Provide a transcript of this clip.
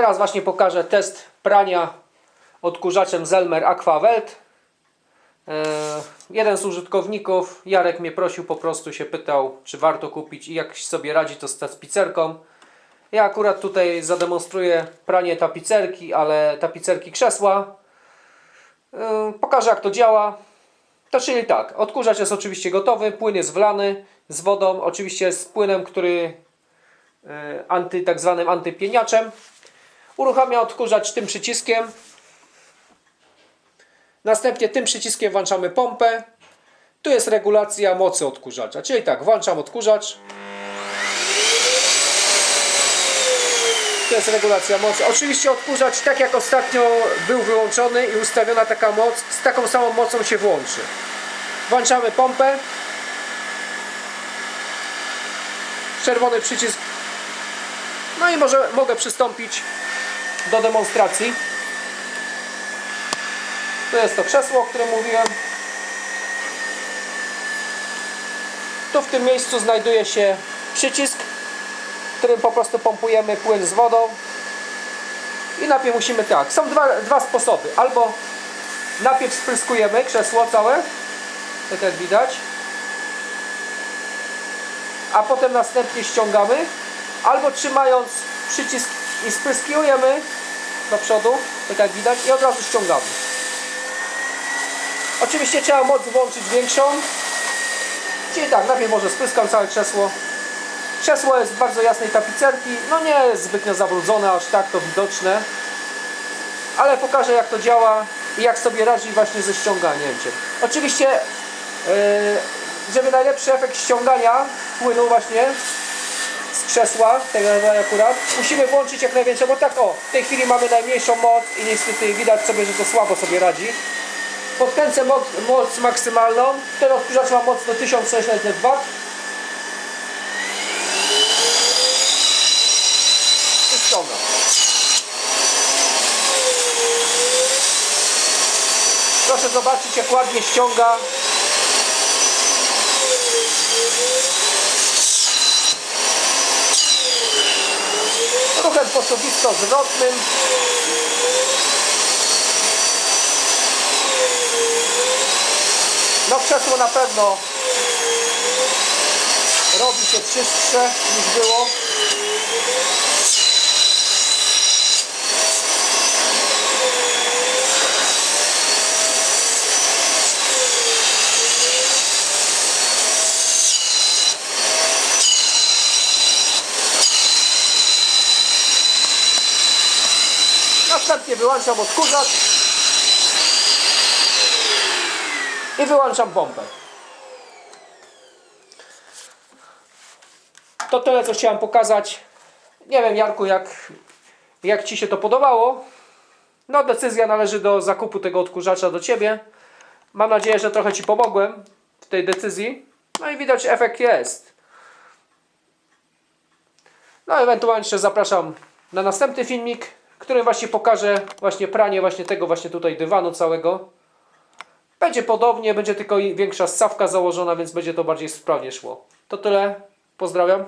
Teraz właśnie pokażę test prania odkurzaczem Zelmer Aquavelt. E, jeden z użytkowników, Jarek mnie prosił, po prostu się pytał, czy warto kupić i jak sobie radzi to z tapicerką. Ja akurat tutaj zademonstruję pranie tapicerki, ale tapicerki krzesła. E, pokażę jak to działa. To czyli tak, odkurzacz jest oczywiście gotowy, płyn jest wlany z wodą, oczywiście z płynem, który e, anty, tak zwanym antypieniaczem. Uruchamia odkurzacz tym przyciskiem. Następnie tym przyciskiem włączamy pompę. Tu jest regulacja mocy odkurzacza. Czyli tak, włączam odkurzacz. To jest regulacja mocy. Oczywiście odkurzacz, tak jak ostatnio był wyłączony i ustawiona taka moc, z taką samą mocą się włączy. Włączamy pompę. Czerwony przycisk. No i może mogę przystąpić do demonstracji. To jest to krzesło, o którym mówiłem. Tu w tym miejscu znajduje się przycisk, którym po prostu pompujemy płyn z wodą. I najpierw musimy tak. Są dwa, dwa sposoby. Albo najpierw spryskujemy krzesło całe, tak jak widać. A potem następnie ściągamy. Albo trzymając przycisk i spryskujemy do przodu, tak jak widać, i od razu ściągamy. Oczywiście trzeba moc włączyć większą. Czyli tak, najpierw może spryskam całe krzesło. Krzesło jest bardzo jasnej tapicerki. No nie jest zbytnio zabrudzone, aż tak to widoczne. Ale pokażę jak to działa i jak sobie radzi właśnie ze ściąganiem. Oczywiście, yy, żeby najlepszy efekt ściągania płynu właśnie z krzesła, tego akurat, musimy włączyć jak najwięcej, bo tak o, w tej chwili mamy najmniejszą moc i niestety widać sobie, że to słabo sobie radzi. Podkręcę moc, moc maksymalną. Ten odkurzacz ma moc do 1600 W. I ściągam. Proszę zobaczyć jak ładnie ściąga. Posuwisko zwrotnym. No krzesło na pewno robi się czystsze niż było. Następnie wyłączam odkurzacz i wyłączam pompę. To tyle, co chciałem pokazać. Nie wiem, Jarku, jak, jak Ci się to podobało. No, decyzja należy do zakupu tego odkurzacza do Ciebie. Mam nadzieję, że trochę Ci pomogłem w tej decyzji. No i widać, efekt jest. No, ewentualnie jeszcze zapraszam na następny filmik, którym właśnie pokażę właśnie pranie właśnie tego właśnie tutaj dywanu całego. Będzie podobnie, będzie tylko większa stawka założona, więc będzie to bardziej sprawnie szło. To tyle. Pozdrawiam.